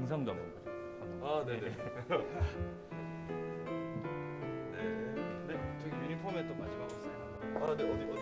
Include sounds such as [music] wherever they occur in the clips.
영상도 한번 보죠. 아, 네네. 네. [laughs] 네, 저기 유니폼에 또 마지막으로 사인 한 번. 아, 네. 어디 어디?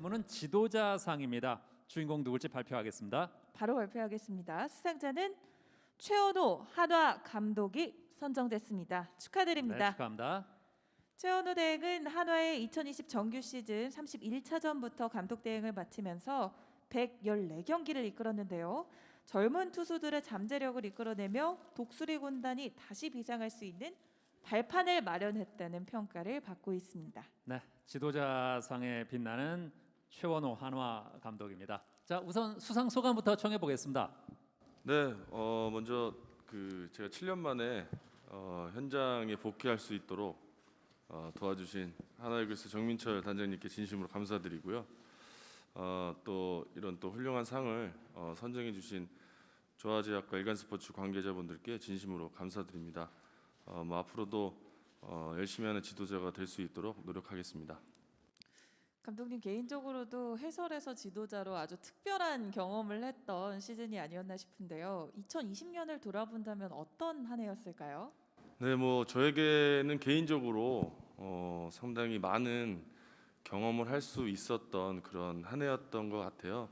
부문은 지도자상입니다. 주인공 누굴지 발표하겠습니다. 바로 발표하겠습니다. 수상자는 최원호 한화 감독이 선정됐습니다. 네, 축하드립니다. 축하합니다. 최원호 대행은 한화의 2020 정규 시즌 31차전부터 감독 대행을 맡으면서 114경기를 이끌었는데요. 젊은 투수들의 잠재력을 이끌어내며 독수리 군단이 다시 비상할 수 있는 발판을 마련했다는 평가를 받고 있습니다. 네, 지도자상에 빛나는 최원호 한화 감독입니다. 자, 우선 수상 소감부터 청해 보겠습니다. 네, 어 먼저 그 제가 7년 만에 어, 현장에 복귀할 수 있도록 어, 도와주신 하나이글스 정민철 단장님께 진심으로 감사드리고요. 어, 또 이런 또 훌륭한 상을 어, 선정해 주신 조아제약과 일간스포츠 관계자분들께 진심으로 감사드립니다. 어, 뭐 앞으로도 어, 열심히 하는 지도자가 될 수 있도록 노력하겠습니다. 감독님 개인적으로도 해설에서 지도자로 아주 특별한 경험을 했던 시즌이 아니었나 싶은데요. 2020년을 돌아본다면 어떤 한 해였을까요? 네, 뭐 저에게는 개인적으로 어, 상당히 많은 경험을 할 수 있었던 그런 한 해였던 것 같아요.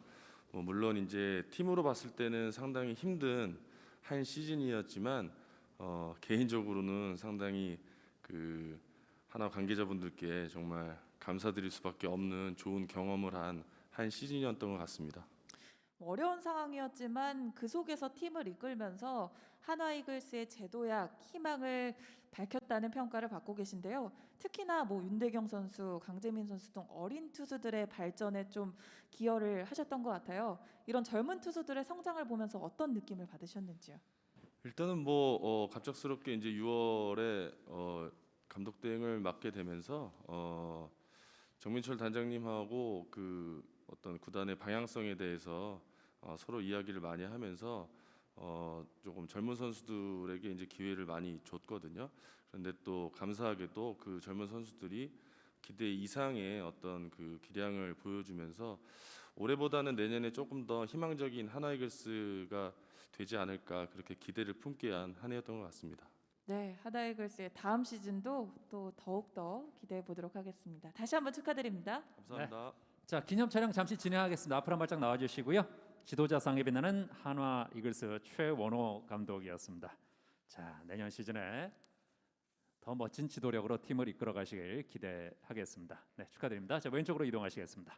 뭐 물론 이제 팀으로 봤을 때는 상당히 힘든 한 시즌이었지만 어, 개인적으로는 상당히 그 하나 관계자분들께 정말 감사드릴 수밖에 없는 좋은 경험을 한 한 시즌이었던 것 같습니다. 어려운 상황이었지만 그 속에서 팀을 이끌면서 한화 이글스의 제도약 희망을 밝혔다는 평가를 받고 계신데요. 특히나 뭐 윤대경 선수, 강재민 선수 등 어린 투수들의 발전에 좀 기여를 하셨던 것 같아요. 이런 젊은 투수들의 성장을 보면서 어떤 느낌을 받으셨는지요? 일단은 뭐 어, 갑작스럽게 이제 6월에 어, 감독 대행을 맡게 되면서 어, 정민철 단장님하고 그 어떤 구단의 방향성에 대해서 어, 서로 이야기를 많이 하면서 어, 조금 젊은 선수들에게 이제 기회를 많이 줬거든요. 그런데 또 감사하게도 그 젊은 선수들이 기대 이상의 어떤 그 기량을 보여주면서 올해보다는 내년에 조금 더 희망적인 하나이글스가 되지 않을까 그렇게 기대를 품게 한 한 해였던 것 같습니다. 네, 하나 이글스의 다음 시즌도 또 더욱 더 기대해 보도록 하겠습니다. 다시 한번 축하드립니다. 감사합니다. 자, 기념 촬영 잠시 진행하겠습니다. 앞으로 한 발짝 나와 주시고요. 지도자상에 빛나는 한화 이글스 최원호 감독이었습니다. 자, 내년 시즌에 더 멋진 지도력으로 팀을 이끌어 가시길 기대하겠습니다. 네, 축하드립니다. 자, 왼쪽으로 이동하시겠습니다.